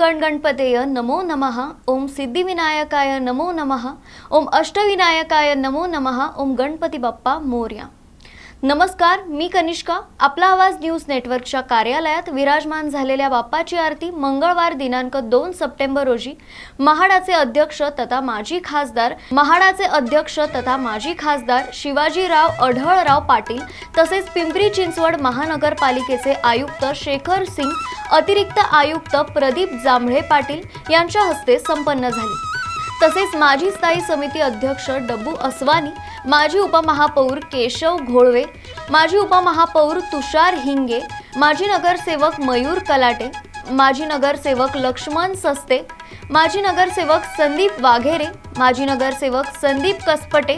गण गणपतेय नमो नमः ओम सिद्धिविनायकाय नमो नमः ओम अष्टविनायकाय नमो नमः ओम गणपती बाप्पा मोर्या। नमस्कार मी कनिष्का. आपला आवाज न्यूज नेटवर्कच्या कार्यालयात विराजमान झालेल्या बाप्पाची आरती मंगळवार दिनांक दोन सप्टेंबर रोजी महाडाचे अध्यक्ष तथा माजी खासदार महाडाचे अध्यक्ष तथा माजी खासदार शिवाजीराव अढळराव पाटील तसेच पिंपरी चिंचवड महानगरपालिकेचे आयुक्त शेखर सिंग अतिरिक्त आयुक्त प्रदीप जांभळे पाटील यांच्या हस्ते संपन्न झाली. तसेच माजी स्थायी समिती अध्यक्ष डब्बू असवानी माजी उपमहापौर केशव घोळवे माजी उपमहापौर तुषार हिंगे माजी नगरसेवक मयूर कलाटे माजी नगरसेवक लक्ष्मण सस्ते माजी नगरसेवक संदीप वाघेरे माजी नगरसेवक संदीप कसपटे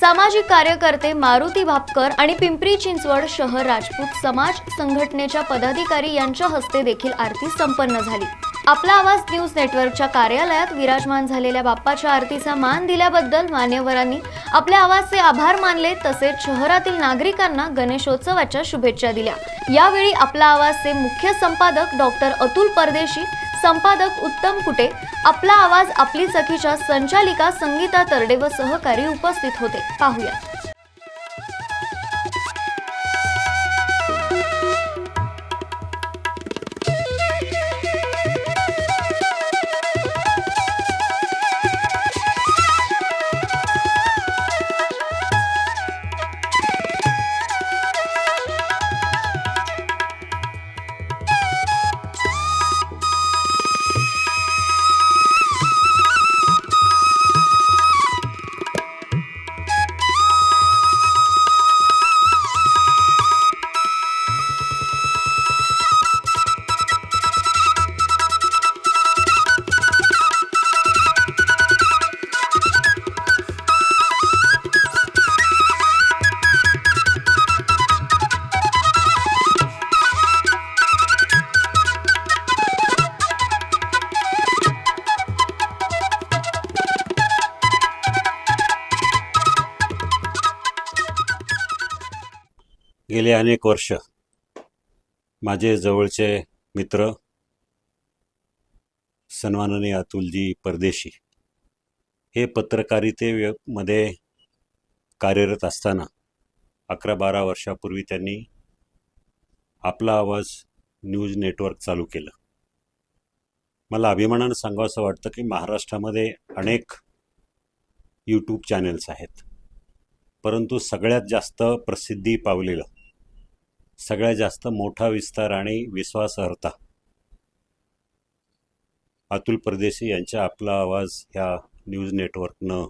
सामाजिक कार्यकर्ते मारुती भापकर आणि पिंपरी चिंचवड शहर राजपूत समाज संघटनेच्या पदाधिकारी यांच्या हस्ते देखील आरती संपन्न झाली. आपला आवाज न्यूज नेटवर्कच्या कार्यालयात विराजमान झालेल्या बाप्पाच्या आरतीचा मान दिल्याबद्दल मान्यवरांनी आपल्या आवाजचे आभार मानले तसेच शहरातील नागरिकांना गणेशोत्सवाच्या शुभेच्छा दिल्या. यावेळी आपला आवाजचे मुख्य संपादक डॉक्टर अतुल परदेशी संपादक उत्तम कुटे आपला आवाज आपली सखीच्या संचालिका संगीता तरडे व सहकारी उपस्थित होते. पाहूया अनेक वर्ष माझे जवळचे मित्र सन्माननीय अतुलजी परदेशी हे पत्रकारिते मध्ये कार्यरत असताना अकरा बारा वर्षापूर्वी त्यांनी आपला आवाज न्यूज नेटवर्क चालू केलं. मला अभिमानानं सांगावंसं वाटतं की महाराष्ट्रामध्ये अनेक यूट्यूब चॅनेल्स आहेत परंतु सगळ्यात जास्त प्रसिद्धी पावलेलं सगळ्यात जास्त मोठा विस्तार आणि विश्वासार्हता. अतुल परदेशी यांच्या आपला आवाज ह्या न्यूज नेटवर्कनं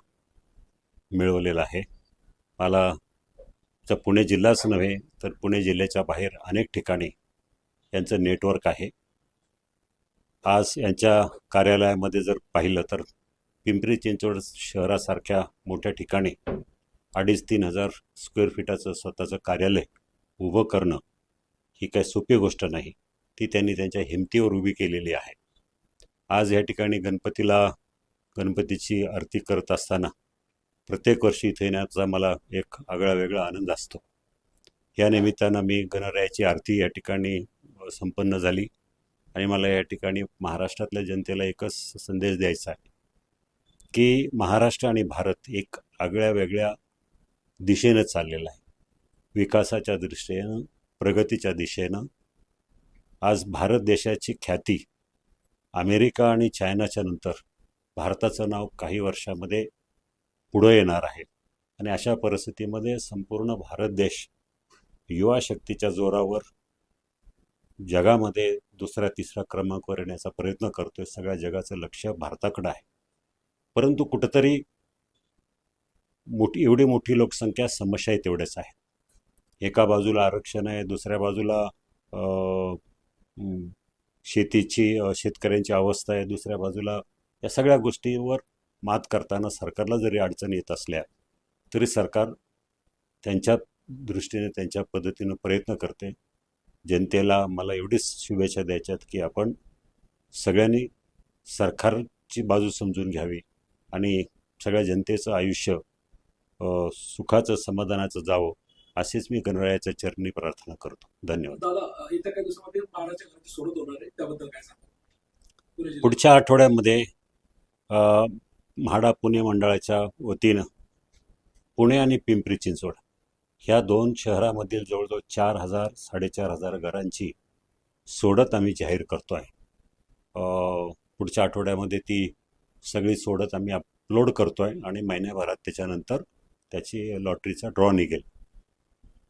मिळवलेला आहे. मला तर पुणे जिल्हाच नव्हे तर पुणे जिल्ह्याच्या बाहेर अनेक ठिकाणी यांचं नेटवर्क आहे. आज यांच्या कार्यालयामध्ये जर पाहिलं तर पिंपरी चिंचवड शहरासारख्या मोठ्या ठिकाणी अडीच तीन हजार स्क्वेअर फीटाचं स्वतःचं कार्यालय उभं करणं ही काही सोपी गोष्ट नाही. ती त्यांनी त्यांच्या हिमतीवर उभी केलेली आहे. आज या ठिकाणी गणपतीला गणपतीची आरती करत असताना प्रत्येक वर्षी इथे येण्याचा मला एक आगळा वेगळा आनंद असतो. या निमित्तानं मी गणरायाची आरती या ठिकाणी संपन्न झाली आणि मला या ठिकाणी महाराष्ट्रातल्या जनतेला एकच संदेश द्यायचा आहे की महाराष्ट्र आणि भारत एक आगळ्या वेगळ्या दिशेनं चाललेला आहे. विकासाच्या दृष्टीनं प्रगतीच्या दिशेनं आज भारत देशाची ख्याती अमेरिका आणि चायनाच्या नंतर भारताचं नाव काही वर्षामध्ये पुढं येणार आहे. आणि अशा परिस्थितीमध्ये संपूर्ण भारत देश युवा शक्तीच्या जोरावर जगामध्ये दुसऱ्या तिसऱ्या क्रमांकावर येण्याचा प्रयत्न करतोय सगळ्या जगाचं लक्ष भारताकडं आहे. परंतु कुठंतरी मोठी एवढी मोठी लोकसंख्या समस्याही तेवढ्याच आहेत एका बाजूला आरक्षण आहे दुसऱ्या बाजूला शेतीची शेतकऱ्यांची अवस्था आहे दुसऱ्या बाजूला या सगळ्या गोष्टीवर मात करताना सरकारला जरी अडचण येत असल्या तरी सरकार त्यांच्या दृष्टीने त्यांच्या पद्धतीनं प्रयत्न करते. जनतेला मला एवढीच शुभेच्छा द्यायच्यात की आपण सगळ्यांनी सरकारची बाजू समजून घ्यावी आणि सगळ्या जनतेचं आयुष्य सुखाचं समाधानाचं जावं. अशीच मी गणरायाच्या चरणी प्रार्थना करतो. धन्यवाद. पुढच्या आठवड्यामध्ये म्हाडा पुणे मंडळाच्या वतीनं पुणे आणि पिंपरी चिंचवड ह्या दोन शहरामधील जवळजवळ चार हजार साडेचार हजार घरांची सोडत आम्ही जाहीर करतो आहे. पुढच्या आठवड्यामध्ये ती सगळी सोडत आम्ही अपलोड करतो आहे आणि महिन्याभरात त्याच्यानंतर त्याची लॉटरीचा ड्रॉ निघेल.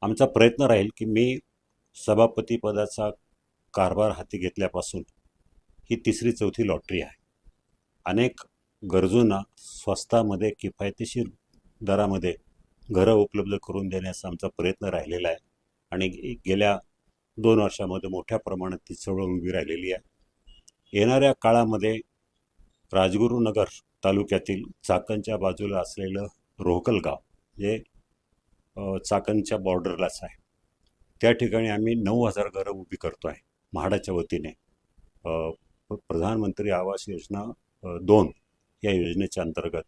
आमचा प्रयत्न राहील की मी सभापतीपदाचा कारभार हाती घेतल्यापासून ही तिसरी चौथी लॉटरी आहे. अनेक गरजूंना स्वस्तामध्ये किफायतशीर दरामध्ये घरं उपलब्ध करून देण्याचा आमचा प्रयत्न राहिलेला आहे आणि गेल्या दोन वर्षामध्ये मोठ्या प्रमाणात ती चळवळ उभी राहिलेली आहे. येणाऱ्या काळामध्ये राजगुरुनगर तालुक्यातील चाकणच्या बाजूला असलेलं रोहकल गाव जे चाकणच्या बॉर्डरलाच आहे. त्या ठिकाणी आम्ही नऊ हजार घरं उभी करतो आहे म्हाडाच्या वतीने. प्रधानमंत्री आवास योजना दोन या योजनेच्या अंतर्गत.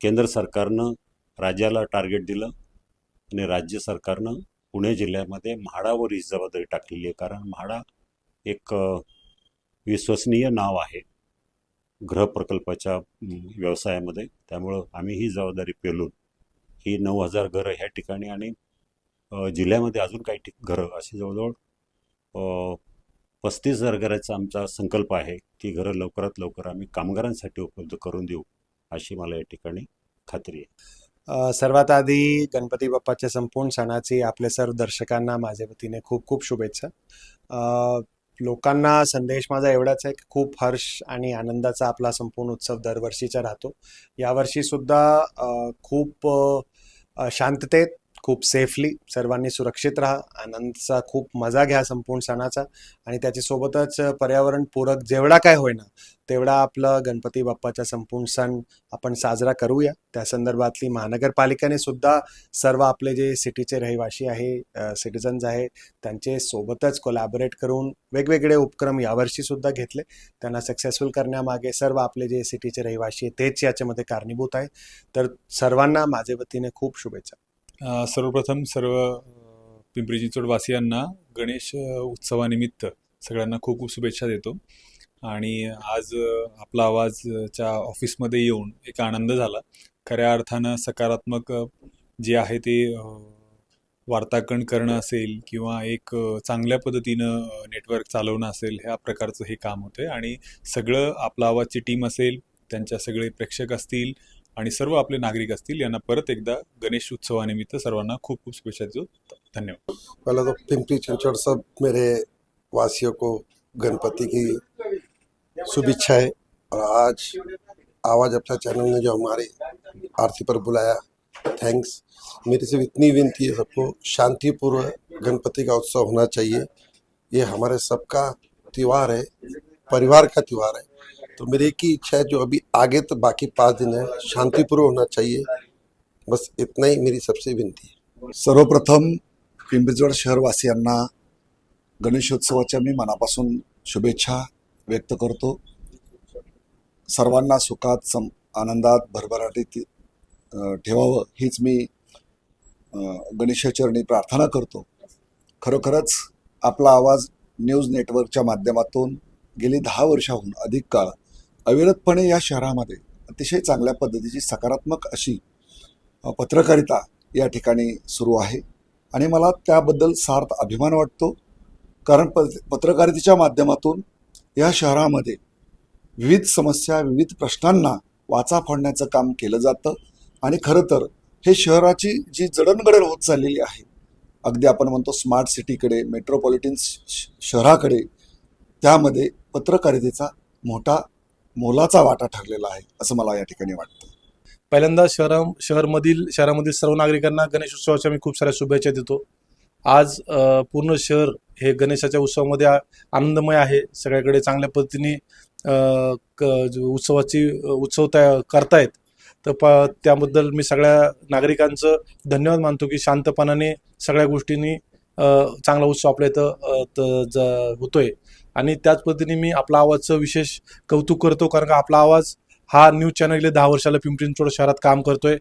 केंद्र सरकारनं राज्याला टार्गेट दिलं आणि राज्य सरकारनं पुणे जिल्ह्यामध्ये म्हाडावर ही जबाबदारी टाकलेली आहे. कारण म्हाडा एक विश्वसनीय नाव आहे गृहप्रकल्पाच्या व्यवसायामध्ये. त्यामुळं आम्ही ही जबाबदारी पेलून ही नऊ हजार घरं ह्या ठिकाणी आणि जिल्ह्यामध्ये अजून काही ठिक घरं अशी जवळजवळ पस्तीस हजार घराचा आमचा संकल्प आहे ती घरं लवकरात लवकर आम्ही कामगारांसाठी उपलब्ध करून देऊ अशी मला या ठिकाणी खात्री आहे. सर्वात आधी गणपती बाप्पाच्या संपूर्ण सणाची आपल्या सर्व दर्शकांना माझ्या वतीने खूप खूप शुभेच्छा. लोकांना संदेश माझा एवढाच आहे की खूप हर्ष आणि आनंदाचा आपला संपूर्ण उत्सव दरवर्षीचा राहतो. यावर्षी सुद्धा खूप शांततेत खूप सेफली सर्वांनी सुरक्षित राहा. आनंदचा खूप मजा घ्या संपूर्ण सणाचा. आणि त्याच्यासोबतच पर्यावरणपूरक जेवढा काय होईना तेवढा आपलं गणपती बाप्पाचा संपूर्ण सण आपण साजरा करूया. त्या संदर्भातली महानगरपालिकेने सुद्धा सर्व आपले जे सिटीचे रहिवासी आहे सिटिझन्स आहे त्यांचे सोबतच कोलॅबरेट करून वेगवेगळे उपक्रम यावर्षी सुद्धा घेतले. त्यांना सक्सेसफुल करण्यामागे सर्व आपले जे सिटीचे रहिवाशी आहे तेच याच्यामध्ये कारणीभूत आहे तर सर्वांना माझे वतीने खूप शुभेच्छा. सर्वप्रथम सर्व पिंपरी चिंचवडवासियांना गणेश उत्सवानिमित्त सगळ्यांना खूप खूप शुभेच्छा देतो. आणि आज आपला आवाजच्या ऑफिसमध्ये येऊन एक आनंद झाला. खऱ्या अर्थानं सकारात्मक जे आहे ते वार्ताकन करणं असेल किंवा एक चांगल्या पद्धतीनं नेटवर्क चालवणं असेल ह्या प्रकारचं हे काम होतं आणि सगळं आपला आवाजची टीम असेल त्यांच्या सगळे प्रेक्षक असतील आणि सर्व आपले नागरिक असतील यांना परत एकदा गणेश उत्सवानिमित्त सर्वांना खूप खूप शुभेच्छा देतो. धन्यवाद. पहला तो पिंपरी चिंचवड़ सब मेरे वासियों को गणपति की शुभेच्छाएं और आज आवाज अपना चैनल ने जो हमारे आरती पर बुलाया थैंक्स मेरी सिर्फ इतनी विनती है सबको शांतिपूर्व गणपति का उत्सव होना चाहिए। ये हमारे सबका त्यौहार है परिवार का त्यौहार है। तो मेरी एक ही इच्छा है जो अभी आगे तो बाकी पाँच दिन है। शांतिपूर्वक होना चाहिए। बस इतना ही मेरी सबसे विनती है। सर्वप्रथम पिंपरीजवळ शहरवासियांना गणेशोत्सवाच्या मी मनापासून शुभेच्छा व्यक्त करतो. सर्वांना सुखात सम आनंदात भरभराटीत ठेवावं हीच मी गणेशाचरणी प्रार्थना करतो. खरोखरच आपला आवाज न्यूज नेटवर्कच्या माध्यमातून गेली दहा वर्षाहून अधिक काळ अविरतपणे या शहरामध्ये अतिशय चांगल्या पद्धतीची सकारात्मक अशी पत्रकारिता या ठिकाणी सुरू आहे. आणि मला त्याबद्दल सार्थ अभिमान वाटतो कारण प पत्रकारितेच्या माध्यमातून या शहरामध्ये विविध समस्या विविध प्रश्नांना वाचा फोडण्याचं काम केलं जातं. आणि खरं तर हे शहराची जी जडणघडण होत चाललेली आहे अगदी आपण म्हणतो स्मार्ट सिटीकडे मेट्रोपॉलिटन श- शहराकडे त्यामध्ये पत्रकारितेचा मोठा मोलाचा वाटा ठरलेला आहे असं मला या ठिकाणी वाटतं. पहिल्यांदा शहरा शहरमधील शहरामधील सर्व नागरिकांना गणेश उत्सवाच्या मी खूप साऱ्या शुभेच्छा देतो. आज पूर्ण शहर हे गणेशाच्या उत्सवामध्ये आ- आनंदमय आहे. सगळ्याकडे चांगल्या पद्धतीने क- जो उत्सवाची उत्सव त्या करतायत. तर प त्याबद्दल मी सगळ्या नागरिकांचं धन्यवाद मानतो की शांतपणाने सगळ्या गोष्टींनी चांगला उत्सव आपल्या इथं त- ज- होतोय. आणि त्याच पद्धतीने मी आपला आवाजचं विशेष कौतुक करतो कारण का आपला आवाज हा न्यूज चॅनल गेले दहा वर्षाला पिंपरी चिंचवड शहरात काम करतोय.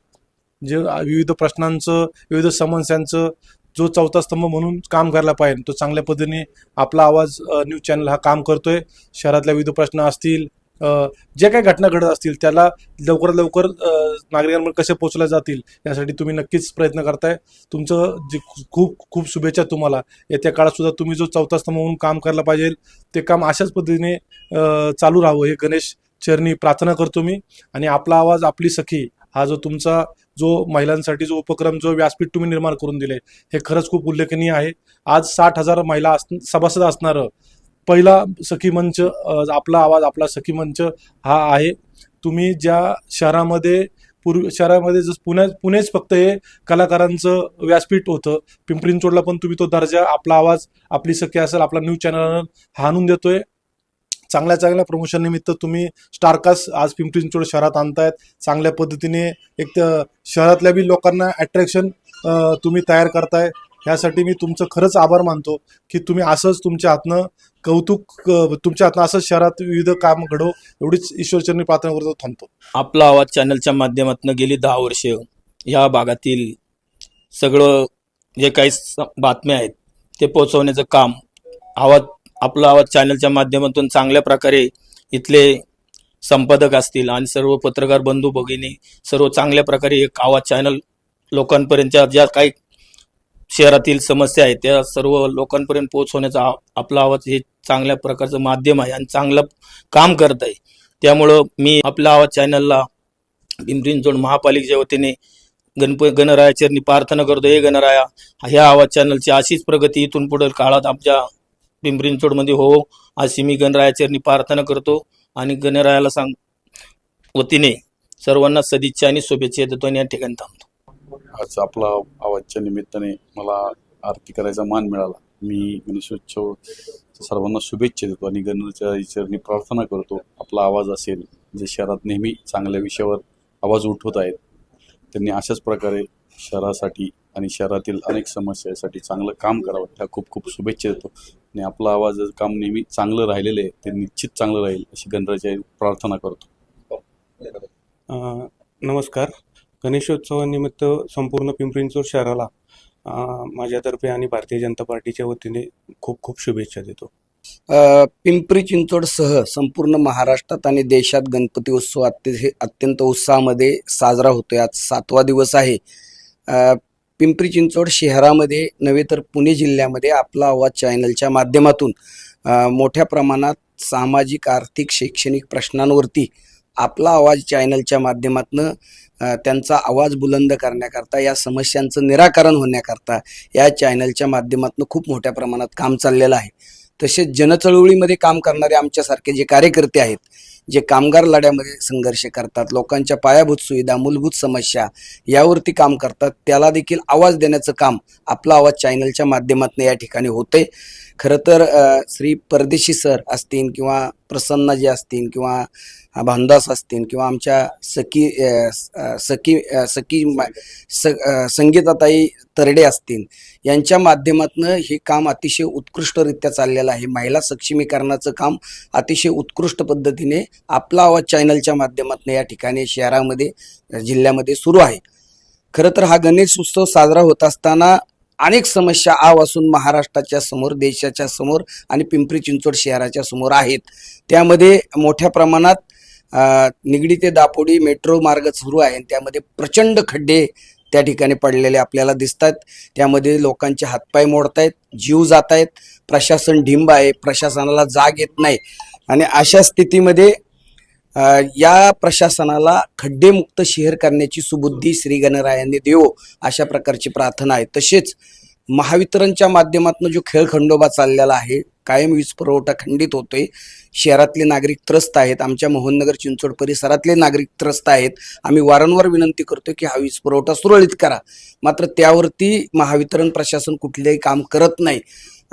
जे विविध प्रश्नांचं विविध समस्यांचं जो चौथा स्तंभ म्हणून काम करायला पाहिजे तो चांगल्या पद्धतीने आपला आवाज न्यूज चॅनल हा काम करतोय. शहरातल्या विविध प्रश्न असतील जे काही घटना घडत असतील त्याला लवकरात लवकर नागरिकांमध्ये कसे पोहोचल्या जातील यासाठी तुम्ही नक्कीच प्रयत्न करताय. तुमचं जे खूप खूप शुभेच्छा तुम्हाला. येत्या काळात सुद्धा तुम्ही जो चौथा स्तंभ म्हणून काम करायला पाहिजे ते काम अशाच पद्धतीने चालू राहावं. हे गणेश चरणी प्रार्थना करतो मी. आणि आपला आवाज आपली सखी हा जो तुमचा जो महिलांसाठी जो उपक्रम जो व्यासपीठ तुम्ही निर्माण करून दिले हे खरंच खूप उल्लेखनीय आहे. आज साठ हजार महिला अस सभासद असणारं पहिला सखी मंच आपला आवाज आपला सखी मंच हा आहे. तुम्ही ज्या शहरामध्ये पूर्वी शहरामध्ये जसं पुण्या पुणेच फक्त हे कलाकारांचं व्यासपीठ होतं. पिंपरी चिंचवडला पण तुम्ही तो दर्जा आपला आवाज आपली सखी असेल आपला न्यूज चॅनल हा आणून देतोय. चांगल्या चांगल्या प्रमोशन निमित्त तुम्ही स्टारकास्ट आज पिंपरी चिंचवड शहरात आणतायत. चांगल्या पद्धतीने एक तर शहरातल्या बी लोकांना अट्रॅक्शन तुम्ही तयार करताय. ह्यासाठी मी तुमचं खरंच आभार मानतो की तुम्ही असंच तुमच्या हातनं कौतुक तुमच्या हातनं असंच शहरात विविध काम घडो एवढीच ईश्वरचरणी प्रार्थना करतो थांबतो. आपला आवाज चॅनलच्या माध्यमातून गेली दहा वर्ष. या भागातील सगळं जे काही स- बातम्या आहेत ते पोहोचवण्याचं काम आवाज आपला आवाज चॅनलच्या माध्यमातून चांगल्या प्रकारे इथले संपादक असतील आणि सर्व पत्रकार बंधू भगिनी सर्व चांगल्या प्रकारे एक आवाज चॅनल लोकांपर्यंतच्या ज्या काही शहरातील समस्या आहेत. त्या सर्व लोकांपर्यंत पोहोचवण्याचा आ- आपला आवाज हे चांगल्या प्रकारचं माध्यम आहे आणि चांगलं काम करत आहे. त्यामुळं मी आपल्या आवाज चॅनलला पिंपरी महापालिकेच्या वतीने गणप गणरायाचरणी प्रार्थना करतो. हे गणराया ह्या आवाज चॅनलची अशीच प्रगती इथून पुढे काळात आमच्या पिंपरी हो अशी मी गणरायाचरणी प्रार्थना करतो. आणि गणरायाला सांग वतीने सर्वांना सदिच्छा आणि शुभेच्छा देतो. आणि या ठिकाणी थांबतो. आज आपला आवाजच्या निमित्ताने मला आरती करायचा मान मिळाला. मी गणेशोत्सव सर्वांना शुभेच्छा देतो आणि गणेशाच्या ईश्वरनी प्रार्थना करतो. आपला आवाज असेल जे शहरात नेहमी चांगल्या विषयावर आवाज उठवत आहेत त्यांनी अशाच प्रकारे शहरासाठी आणि शहरातील अनेक समस्यासाठी चांगलं काम करावं ह्या खूप खूप शुभेच्छा देतो. आणि आपला आवाज काम नेहमी चांगलं राहिलेलं आहे ते निश्चित चांगलं राहील अशी गणराच्या प्रार्थना करतो. नमस्कार. गणेशोत्सवानिमित्त संपूर्ण पिंपरी शहराला माझ्यातर्फे आणि भारतीय जनता पार्टीच्या वतीने खूप खूप शुभेच्छा देतो. पिंपरी चिंचवडसह संपूर्ण महाराष्ट्रात आणि देशात गणपती उत्सव अत्य अत्यंत उत्साहामध्ये साजरा होतोय. आज सातवा दिवस आहे. पिंपरी चिंचवड शहरामध्ये नव्हे तर पुणे जिल्ह्यामध्ये आपला आवाज चॅनलच्या माध्यमातून मोठ्या प्रमाणात सामाजिक आर्थिक शैक्षणिक प्रश्नांवरती आपला आवाज चॅनलच्या माध्यमातून त्यांचा आवाज बुलंद करण्याकरता या समस्यांचं निराकरण होण्याकरता या चॅनलच्या माध्यमातून खूप मोठ्या प्रमाणात काम चाललेलं आहे. तसेच जनचळवळीमध्ये काम करणारे आमच्यासारखे जे कार्यकर्ते आहेत जे कामगार लढ्यामध्ये संघर्ष करतात लोकांच्या पायाभूत सुविधा मूलभूत समस्या यावरती काम करतात त्याला देखील आवाज देण्याचं काम आपला आवाज चॅनलच्या माध्यमातून या ठिकाणी होते खरं तर श्री परदेशी सर असतील किंवा प्रसन्न जे असतील किंवा भानदास असतील किंवा आमच्या सखी स- सखी सखी स संगीताताई तरडे असतील यांच्या माध्यमातून हे काम अतिशय उत्कृष्टरित्या चाललेलं आहे. महिला सक्षमीकरणाचं काम अतिशय उत्कृष्ट पद्धतीने आपला आवाज चॅनलच्या माध्यमातून या ठिकाणी शहरामध्ये जिल्ह्यामध्ये सुरू आहे. खरं तर हा गणेश उत्सव साजरा होत असताना अनेक समस्या आवासून महाराष्ट्राच्या समोर देशाच्या समोर आणि पिंपरी चिंचवड शहराच्या समोर आहेत. त्यामध्ये मोठ्या प्रमाणात निगडी ते दापोडी मेट्रो मार्ग सुरू आहे आणि त्यामध्ये प्रचंड खड्डे त्या ठिकाणी पडलेले आपल्याला दिसतात. त्यामध्ये लोकांचे हातपाय मोडतायत जीव जात आहेत प्रशासन ढिंब आहे प्रशासनाला जाग येत नाही. आणि अशा स्थितीमध्ये या प्रशासनाला खड्डेमुक्त शहर करण्याची सुबुद्धी श्री गणरायाने देवो अशा प्रकारची प्रार्थना आहे. तसेच महावितरणच्या माध्यमातून जो खेळ खंडोबा चाललेला आहे कायम वीज पुरवठा खंडित होतोय. शहरातले नागरिक त्रस्त आहेत. आमच्या मोहननगर चिंचवड परिसरातले नागरिक त्रस्त आहेत. आम्ही वारंवार विनंती करतो की हा वीज पुरवठा सुरळीत करा. मात्र त्यावरती महावितरण प्रशासन कुठलेही काम करत नाही.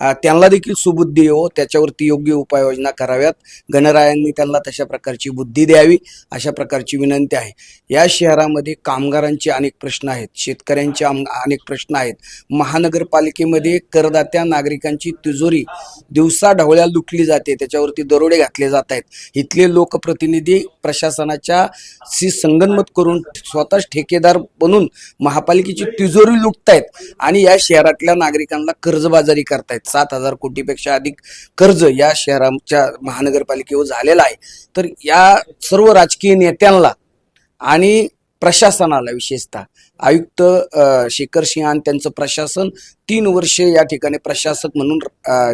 त्यांना देखील सुबुद्धी येवो हो. त्याच्यावरती योग्य उपाययोजना कराव्यात. गणरायांनी त्यांना तशा प्रकारची बुद्धी द्यावी अशा प्रकारची विनंती आहे. या शहरामध्ये कामगारांचे अनेक प्रश्न आहेत शेतकऱ्यांचे आम- अनेक प्रश्न आहेत. महानगरपालिकेमध्ये करदात्या नागरिकांची तिजोरी दिवसा ढवळ्या लुटली जाते त्याच्यावरती दरोडे घातले जात आहेत. इथले लोकप्रतिनिधी प्रशासनाच्या शी संगनमत करून स्वतःच ठेकेदार बनून महापालिकेची तिजोरी लुटतायत आणि या शहरातल्या नागरिकांना कर्जबाजारी करतायत. सात हजार कोटीपेक्षा अधिक कर्ज या शहराच्या महानगरपालिकेवर झालेलं आहे. तर या सर्व राजकीय नेत्यांना आणि प्रशासनाला विशेषतः आयुक्त शेखर सिंह आणि त्यांचं प्रशासन तीन वर्षे या ठिकाणी प्रशासक म्हणून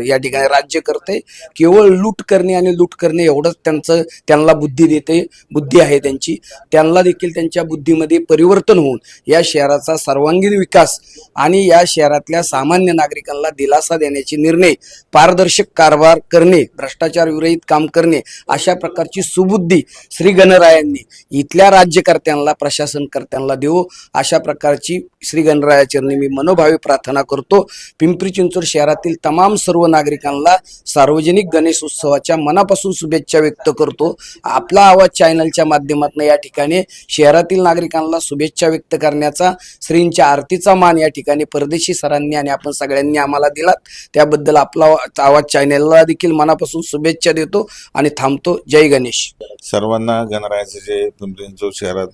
या ठिकाणी राज्य करते. केवळ लूट करणे आणि लूट करणे एवढंच त्यांचं त्यांना बुद्धी देते बुद्धी आहे त्यांची. त्यांना देखील त्यांच्या बुद्धीमध्ये परिवर्तन होऊन या शहराचा सर्वांगीण विकास आणि या शहरातल्या सामान्य नागरिकांना दिलासा देण्याचे निर्णय पारदर्शक कारभार करणे भ्रष्टाचार विरहित काम करणे अशा प्रकारची सुबुद्धी श्री गणरायांनी इथल्या राज्यकर्त्यांना प्रशासनकर्त्यांना देऊ अशा प्रकारची श्री गणरायाचरणी मी मनोभावी प्रार्थना करतो. पिंपरी चिंचवड शहरातील तमाम सर्व नागरिकांना सार्वजनिक गणेश उत्सवाच्या मनापासून शुभेच्छा व्यक्त करतो. आपला आवाज चॅनलच्या माध्यमातून या ठिकाणी शहरातील नागरिकांना शुभेच्छा व्यक्त करण्याचा श्रींच्या आरतीचा मान या ठिकाणी परदेशी सरांनी आणि आपण सगळ्यांनी आम्हाला दिलात. त्याबद्दल आपला आवाज चॅनलला देखील मनापासून शुभेच्छा देतो आणि थांबतो. जय गणेश. सर्वांना गणरायाचे जे पिंपरी चिंचवड शहरात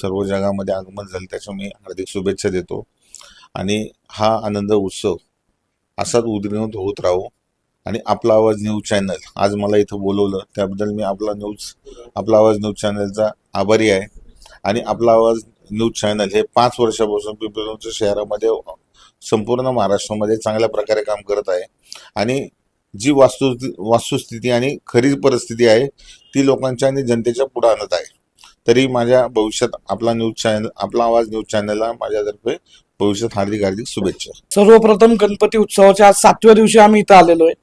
सर्व जगामध्ये आगमन झालं त्याच्या मी हार्दिक शुभेच्छा देतो. आणि हा आनंद उत्सव असाच उद्रेवत होत राहू. आणि आपला आवाज न्यूज चॅनल आज मला इथं बोलवलं त्याबद्दल मी आपला न्यूज आपला आवाज न्यूज चॅनलचा आभारी आहे. आणि आपला आवाज न्यूज चॅनल हे पाच वर्षापासून पिंपरी शहरामध्ये संपूर्ण महाराष्ट्रामध्ये चांगल्या प्रकारे काम करत आहे. आणि जी वास्तु वास्तुस्थिती आणि खरी परिस्थिती आहे ती लोकांच्या आणि जनतेच्या पुढे आणत आहे. तरी माझ्या भविष्यात आपला न्यूज चॅनल आपला आवाज न्यूज चॅनलला माझ्यातर्फे भविष्यात हार्दिक हार्दिक शुभेच्छा. सर्वप्रथम गणपती उत्सवाच्या आज सातव्या दिवशी आम्ही इथं आलेलो आहे.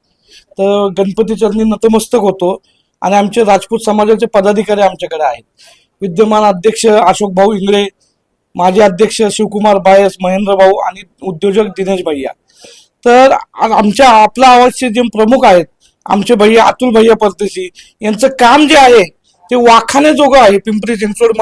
तर गणपती चरणी नतमस्तक होतो आणि आमचे राजपूत समाजाचे पदाधिकारी आमच्याकडे आहेत. विद्यमान अध्यक्ष अशोक भाऊ इंगळे माजी अध्यक्ष शिवकुमार बायस महेंद्र भाऊ आणि उद्योजक दिनेश भैया. तर आमच्या आपला आवाजचे जे प्रमुख आहेत आमचे भैया अतुल भैया परदेशी यांचं काम जे आहे ते वाखाण्याजोगं आहे पिंपरी चिंचवड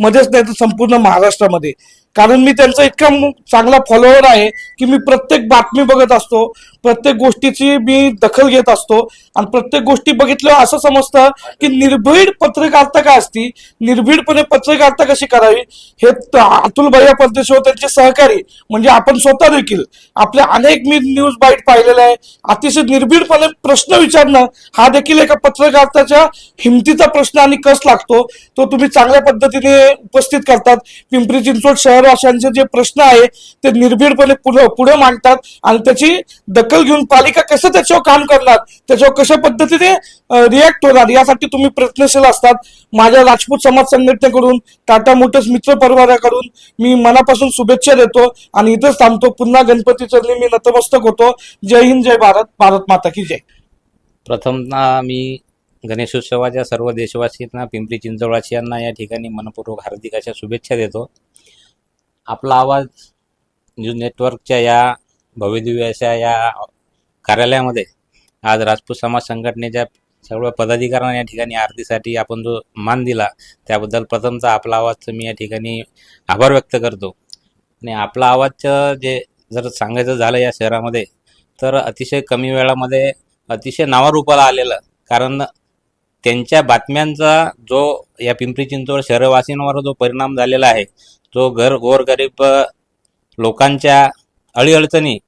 मध्येच नाही तर संपूर्ण महाराष्ट्रामध्ये. कारण मी त्यांचा इतका चांगला फॉलोअर आहे की मी प्रत्येक बातमी बघत असतो प्रत्येक गोष्टीची मी दखल घेत असतो आणि प्रत्येक गोष्टी बघितल्यावर असं समजतं की निर्भीड पत्रकारिता काय असती निर्भीडपणे पत्रकारिता कशी करावी हे अतुल भैया परदेशी त्यांचे सहकारी म्हणजे आपण स्वतः देखील आपल्या अनेक मी न्यूज बाईट पाहिलेल्या आहे. अतिशय निर्भीडपणे प्रश्न विचारणं हा देखील एका पत्रकारिताच्या हिमतीचा प्रश्न आणि कस लागतो तो तुम्ही चांगल्या पद्धतीने उपस्थित करतात. पिंपरी चिंचवड रहिवाशांचे जे प्रश्न आहे ते निर्भीडपणे पुढे पुढे मांडतात आणि त्याची दखल घेऊन पालिका कसं त्याच्यावर काम करणार त्याच्यावर कशा पद्धतीने रिॲक्ट होणार यासाठी तुम्ही प्रयत्नशील असतात. माझ्या राजपूत समाज संघटनेकडून टाटा मोटर्स मित्र परिवाराकडून मी मनापासून शुभेच्छा देतो आणि इथेच थांबतो. पुन्हा गणपती चरणी मी नतमस्तक होतो. जय हिंद जय भारत भारत माता की जय. प्रथम मी गणेशोत्सवाच्या सर्व देशवासियांना पिंपरी चिंचवडवासियांना या ठिकाणी मनपूर्वक हार्दिक अशा शुभेच्छा देतो. आपला आवाज न्यूज नेटवर्कच्या या भव्यदिव्य अशा या कार्यालयामध्ये आज राजपूत समाज संघटनेच्या सर्व पदाधिकाऱ्यांना या ठिकाणी आरतीसाठी आपण जो मान दिला त्याबद्दल प्रथमचा आपला आवाज मी या ठिकाणी आभार व्यक्त करतो. आणि आपला आवाजचं जे जर सांगायचं झालं या शहरामध्ये तर अतिशय कमी वेळामध्ये अतिशय नावारूपाला आलेलं कारण त्यांच्या बातम्यांचा जो या पिंपरी चिंचवड शहरवासींवर जो परिणाम झालेला आहे जो घर गोरगरीब लोकांच्या अडीअडचणी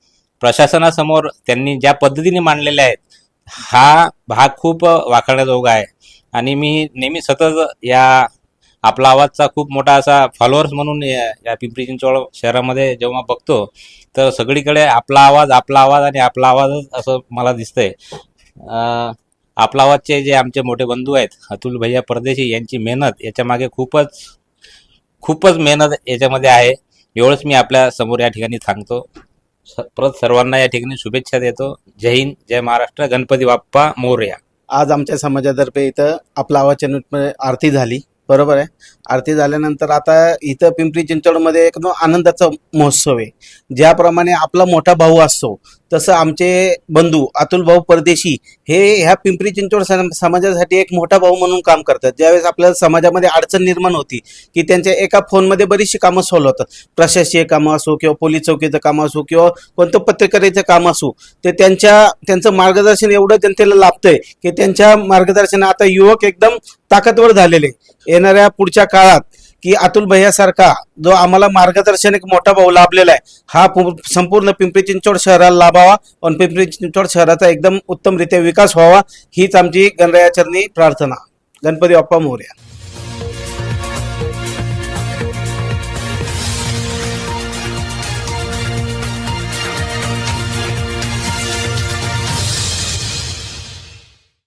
प्रशासनासमोर त्यांनी ज्या पद्धतीने मांडलेल्या आहेत हा भाग खूप वाखाण्याजोगा आहे. आणि मी नेहमी सतत या आपला आवाजचा खूप मोठा असा फॉलोअर्स म्हणून या पिंपरी चिंचवड शहरामध्ये जेव्हा बघतो तर सगळीकडे आपला आवाज आपला आवाज आणि आपला आवाजच असं मला दिसतंय. आपला आवाजचे जे आमचे मोठे बंधू आहेत अतुल भैया परदेशी यांची मेहनत याच्यामागे खूपच खूपच मेहनत याच्यामध्ये आहे. एवढंच मी आपल्यासमोर या ठिकाणी सांगतो. स- परत सर्वांना या ठिकाणी शुभेच्छा देतो. जय हिंद जय महाराष्ट्र. गणपती बाप्पा मोर्या. आज आमच्या समाजातर्फे इथं आपला आवाज चॅनलमध्ये आरती झाली. बरोबर आहे? आरती झाल्यानंतर आता इथं पिंपरी चिंचवडमध्ये एक आनंदाचा महोत्सव आहे. ज्याप्रमाणे आपला मोठा भाऊ असतो तसं आमचे बंधू अतुल भाऊ परदेशी हे ह्या पिंपरी चिंचवड समाजासाठी एक मोठा भाऊ म्हणून काम करतात. ज्यावेळेस आपल्या समाजामध्ये अडचण निर्माण होती की त्यांच्या एका फोनमध्ये बरीचशी कामं सॉल्व्ह होतात. प्रशासकीय कामं असो किंवा पोलीस चौकीचं काम असो किंवा कोणतं पत्रकारितेचं काम असो ते त्यांच्या त्यांचं मार्गदर्शन एवढं जनतेला लाभतंय की त्यांच्या मार्गदर्शना आता युवक एकदम ताकदवर झालेले. येणाऱ्या पुढच्या काळात की अतुल भैयासारखा जो आम्हाला मार्गदर्शन एक मोठा भाऊ लाभलेला आहे हा संपूर्ण पिंपरी चिंचवड शहराला लाभावा आणि पिंपरी चिंचवड शहराचा एकदम उत्तमरित्या विकास व्हावा हीच आमची गणरायाचरणी प्रार्थना. गणपती बाप्पा मोर्या.